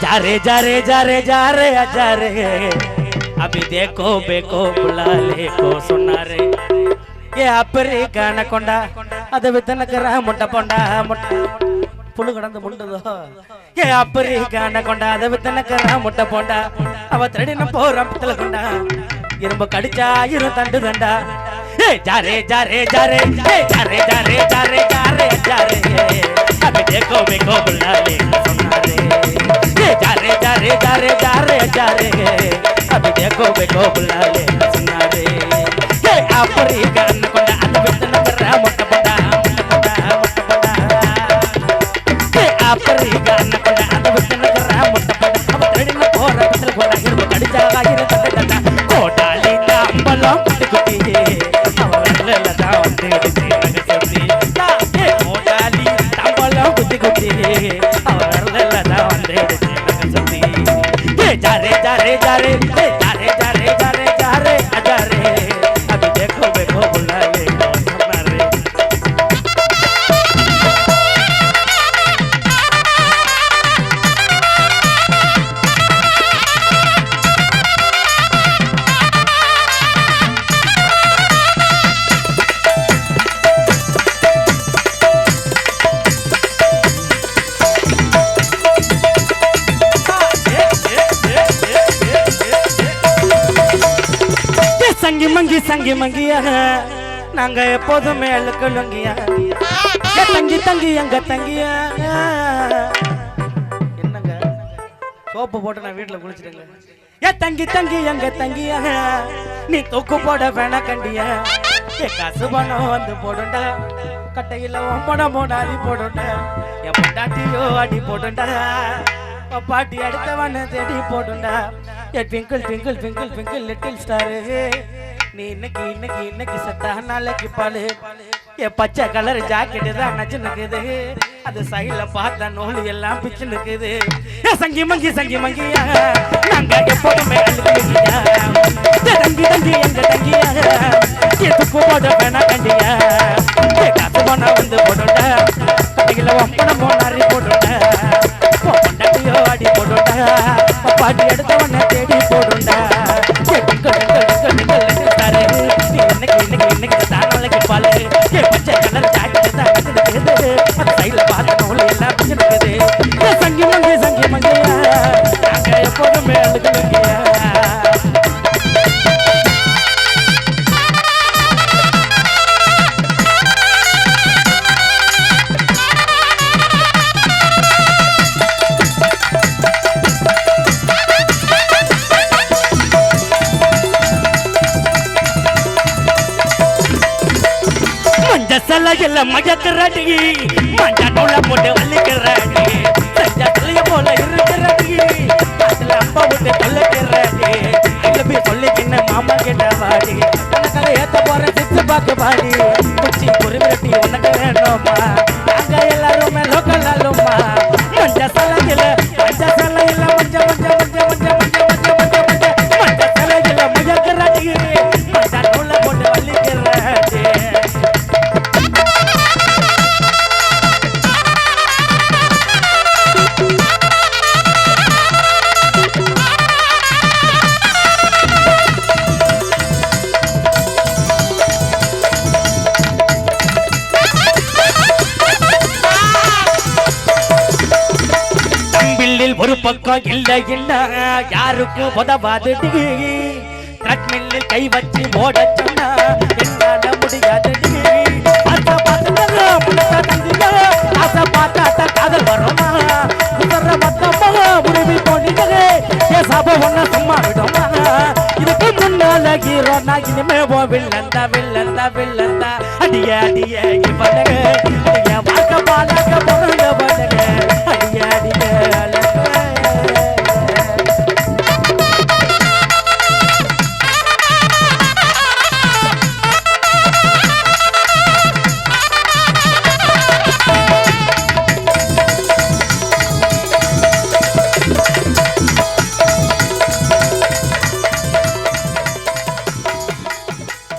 जा रे जा रे जा रे जा रे जा रे अभी देखो बेको बुला ले को सुना रे ஏ அப்பரே காண கொண்டா அத வித்தனக்கிற முட்டை போண்டா முட்டை புழு கடந்து முண்டுதோ ஏ அப்பரே காண கொண்டா அத வித்தனக்கிற முட்டை போண்டா அவ திருடின போற பித்தல கொண்டா இரும்பு கடிச்சா இரு தண்டு தண்டா ஏ ஜாரே ஜாரே ஜாரே ஜாரே ஜாரே ஜாரே ஜாரே ஜாரே அபி தேக்கோ பேக்கோ புல்லா ಬೇಕೋ ಬೇಕೋ ಬುಳ್ಳಾಲೆ ನರಸನ್ನಾರೆ ಹೇ ಅಪರೀಗ ಅನ್ನಕೊಂಡ ಅದು ಬಿಟ್ಟ ನಂತರ ಮೊಟ್ಟ ಪೊಟ್ಟ ಮೊಟ್ಟ ಪೊಟ್ಟ ಮೊಟ್ಟ ಪೊಟ್ಟ ಹೇ ಅಪರೀಗ ಅನ್ನಕೊಂಡ ಅದು ಬಿಟ್ಟ ನಂತರ ಮೊಟ್ಟ ಪೊಟ್ಟ ಅವತ್ತಡಿನ ಹೋರ ಬಿಸಿಲು ಹೋರಾಗಿ சங்கி மங்கி சங்கி மங்கியாக. நாங்க எப்போதுமே அழுக்கலுங்கியா தங்கி தங்கி எங்க தங்கியா என்னங்க? சோப்பு போட்டு நான் வீட்டுல குளிச்சிட்டேங்க. ஏ தங்கி தங்கி எங்க தங்கியா நீ தூக்கு போட வேணா கண்டியா. ஏ காசு பணம் வந்து போடுண்டா. கட்டையில ஒம்படம் போடாதி போடுண்டா. என் பொண்டாட்டியோ அடி போடுண்டா. பாட்டி அடுத்தவன தேடி போடுண்டா. ஏ twinkle twinkle twinkle twinkle little star. நீ இன்னைக்கு இன்னைக்கு இன்னைக்கு செத்தா நாளைக்கு பாலு. ஏ பச்சை கலர் ஜாக்கெட் தான் நச்சு நிற்குது அது சைடுல பார்த்த நூல் எல்லாம் பிச்சு நிற்குது சங்கி மங்கி சங்கி மங்கியா நாங்க எப்போதுமே அழுகியா தங்கி தங்கி எங்க தங்கியா? எதுக்கு போட வேணா கண்டியா? காசு போனா வந்து போடுண்டா மஞ்ச சலையில மயக்கிறடி. மஞ்ச நூல போட்டு வலிக்கிறடி செஞ்ச தலைய போல இருக்கிறடி. அதுல அப்பா விட்டு தொல்லைக்கிறடி இல்லபி சொல்லிக்கின்னு மாமா கிட்ட பாடி உனக்காக ஏத்த போற சித்து பார்க்க பாடி குச்சி குருவிரட்டி உனக்கு வேணுமா? த்ரெட்மில்லில் ஒரு பக்கம் இல்ல இல்ல யாருக்கும் உதவாது த்ரெட்மில்லில் கை வச்சு ஓட சொன்னா என்னால முடியாது சும்மா விடுமா? இதுக்கு முன்னால ஹீரோ நான் இனிமே போ வில்லந்தா வில்லந்தா வில்லந்தா அடிய அடிய இவனுக்கு. வாழ்க்கை பாலாக்க போன